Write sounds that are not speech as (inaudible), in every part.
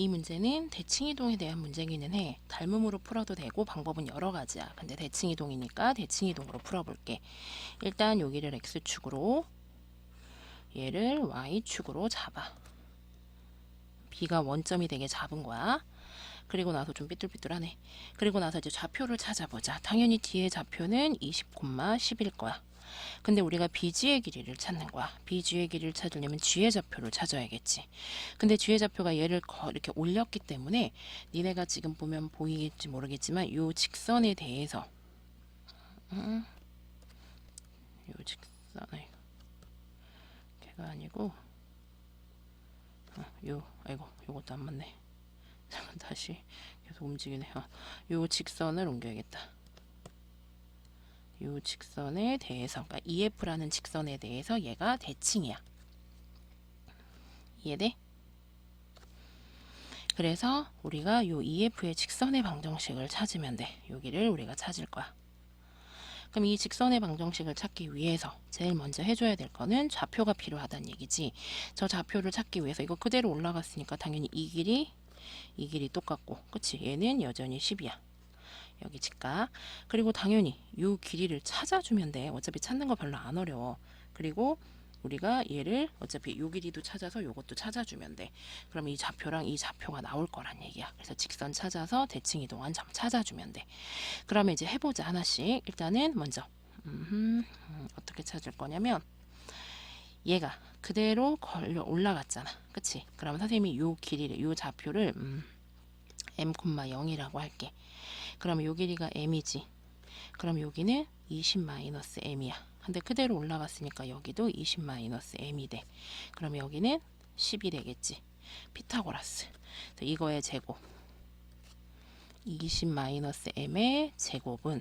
이 문제는 대칭이동에 대한 문제기는 해. 닮음으로 풀어도 되고 방법은 여러 가지야. 근데 대칭이동이니까 대칭이동으로 풀어볼게. 일단 여기를 x축으로 얘를 y축으로 잡아. b가 원점이 되게 잡은 거야. 그리고 나서 좀 삐뚤삐뚤하네. 그리고 나서 이제 좌표를 찾아보자. 당연히 뒤에 좌표는 20,10일 거야. 근데 우리가 BG의 길이를 찾는 거야. BG의 길이를 찾으려면 G의 좌표를 찾아야겠지. 근데 G의 좌표가 얘를 거- 이렇게 올렸기 때문에 니네가 지금 보면 보이겠지 모르겠지만 요 직선에 대해서 음, 요 직선에 걔가 아니고 어, 요 아이고 요것도 안 맞네. (laughs) 잠깐 다시 계속 움직이네. 어, 요 직선을 옮겨야겠다. 요 직선에 대해서 그러니까 EF라는 직선에 대해서 얘가 대칭이야. 이해돼? 그래서 우리가 요 EF의 직선의 방정식을 찾으면 돼. 여기를 우리가 찾을 거야. 그럼 이 직선의 방정식을 찾기 위해서 제일 먼저 해줘야 될 거는 좌표가 필요하다는 얘기지. 저 좌표를 찾기 위해서 이거 그대로 올라갔으니까 당연히 이 길이 이 길이 똑같고 그치? 얘는 여전히 10이야. 여기 직각. 그리고 당연히 이 길이를 찾아주면 돼. 어차피 찾는 거 별로 안 어려워. 그리고 우리가 얘를 어차피 요 길이도 찾아서 요것도 찾아주면 돼. 그럼 이 좌표랑 이 좌표가 나올 거란 얘기야. 그래서 직선 찾아서 대칭 이동한 점 찾아주면 돼. 그러면 이제 해보자 하나씩. 일단은 먼저 음, 어떻게 찾을 거냐면 얘가 그대로 걸려 올라갔잖아. 그치? 그러면 선생님이 요 길이를 요 좌표를 음, m,0이라고 할게. 그럼 요 길이가 m이지. 그럼 여기는 20-m이야. 근데 그대로 올라갔으니까 여기도 20-m이 돼. 그럼 여기는 10이 되겠지. 피타고라스. 이거의 제곱. 20-m의 제곱은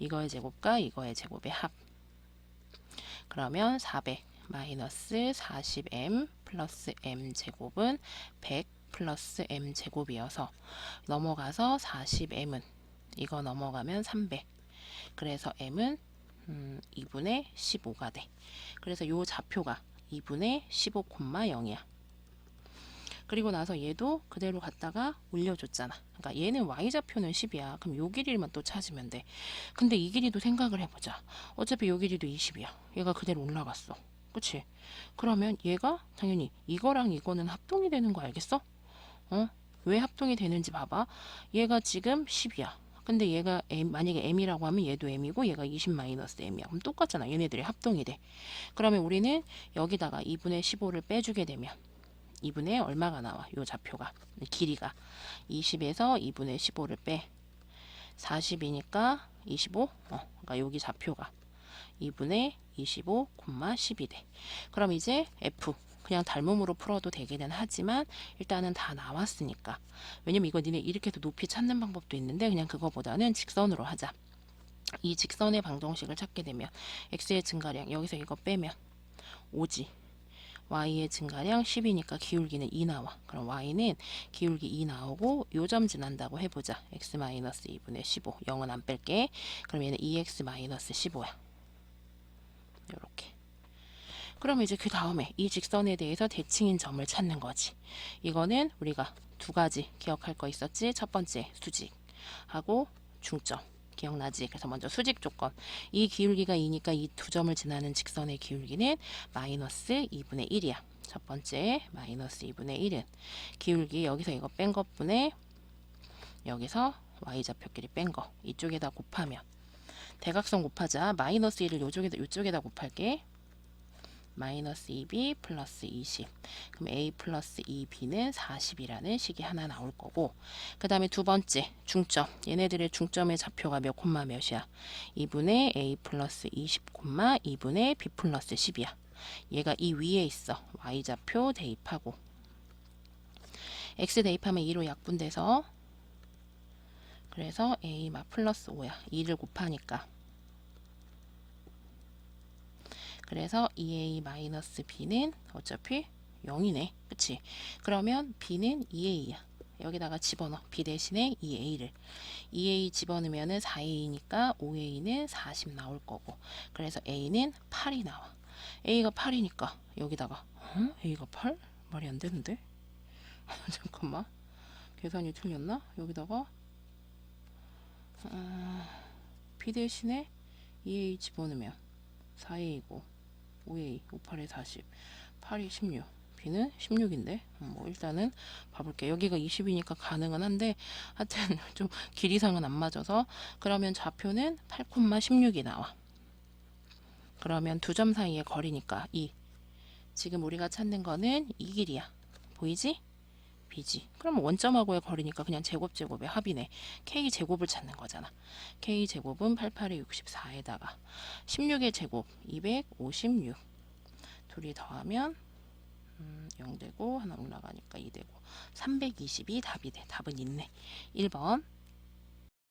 이거의 제곱과 이거의 제곱의 합. 그러면 400 마이너스 40m 플러스 m 제곱은 100 플러스 m 제곱이어서 넘어가서 40m은 이거 넘어가면 300. 그래서 m은 음, 2분의 15가 돼. 그래서 요 좌표가 2분의 15,0이야. 그리고 나서 얘도 그대로 갔다가 올려줬잖아. 그러니까 얘는 y좌표는 10이야. 그럼 요 길이만 또 찾으면 돼. 근데 이 길이도 생각을 해보자. 어차피 요 길이도 20이야. 얘가 그대로 올라갔어. 그치? 그러면 얘가 당연히 이거랑 이거는 합동이 되는 거 알겠어? 어? 왜 합동이 되는지 봐봐. 얘가 지금 10이야. 근데 얘가 M, 만약에 m이라고 하면 얘도 m이고 얘가 20 마이너스 m이야. 그럼 똑같잖아. 얘네들이 합동이 돼. 그러면 우리는 여기다가 2분의 15를 빼주게 되면 2분의 얼마가 나와? 요 좌표가 길이가 20에서 2분의 15를 빼 40이니까 25. 어, 그러니까 여기 좌표가 2분의 25, 10이 돼. 그럼 이제 F 그냥 닮음으로 풀어도 되기는 하지만 일단은 다 나왔으니까 왜냐면 이거 니네 이렇게 해서 높이 찾는 방법도 있는데 그냥 그거보다는 직선으로 하자. 이 직선의 방정식을 찾게 되면 x의 증가량 여기서 이거 빼면 5지. y의 증가량 10이니까 기울기는 2 나와. 그럼 y는 기울기 2 나오고 요점 지난다고 해보자. x-2분의 15. 0은 안 뺄게. 그럼 얘는 2x-15야. 요렇게. 그럼 이제 그 다음에 이 직선에 대해서 대칭인 점을 찾는 거지. 이거는 우리가 두 가지 기억할 거 있었지. 첫 번째 수직하고 중점. 기억나지? 그래서 먼저 수직 조건. 이 기울기가 2니까 이 두 점을 지나는 직선의 기울기는 마이너스 2분의 1이야. 첫 번째 마이너스 2분의 1은 기울기 여기서 이거 뺀 것분에 여기서 y좌표끼리 뺀 거 이쪽에다 곱하면 대각선 곱하자 마이너스 1을 요쪽에다 요쪽에다 곱할게 마이너스 2b 플러스 20 그럼 a 플러스 2b는 40이라는 식이 하나 나올 거고 그 다음에 두 번째 중점. 얘네들의 중점의 좌표가 몇 콤마 몇이야? 2분의 a 플러스 20 콤마 2분의 b 플러스 10이야. 얘가 이 위에 있어. Y좌표 대입하고. X 대입하면 2로 약분돼서 그래서 a 마 플러스 5야. 2를 곱하니까 그래서 2a 마이너스 b는 어차피 0이네. 그치? 그러면 b는 2a야. 여기다가 집어넣어. b 대신에 2a를. 2a 집어넣으면 4a니까 5a는 40 나올 거고. 그래서 a는 8이 나와. a가 8이니까 여기다가 어? a가 8? 말이 안 되는데? (laughs) 잠깐만. 계산이 틀렸나? 여기다가 아, B 대신에 2A 집어넣으면 4A고 5A 58에 40 8이 16 B는 16인데 뭐 일단은 봐볼게 여기가 20이니까 가능은 한데 하여튼 (laughs) 좀 길이상은 안 맞아서. 그러면 좌표는 8,16이 나와. 그러면 두 점 사이의 거리니까 2 지금 우리가 찾는 거는 이 길이야. 보이지? B지 그럼 원점하고의 거리니까 그냥 제곱 제곱의 합이네 K 제곱을 찾는 거잖아 K 제곱은 88에 64에다가 16의 제곱 256 둘이 더하면 음, 0 되고 하나 올라가니까 2 되고 320이 답이 돼. 답은 있네. 1번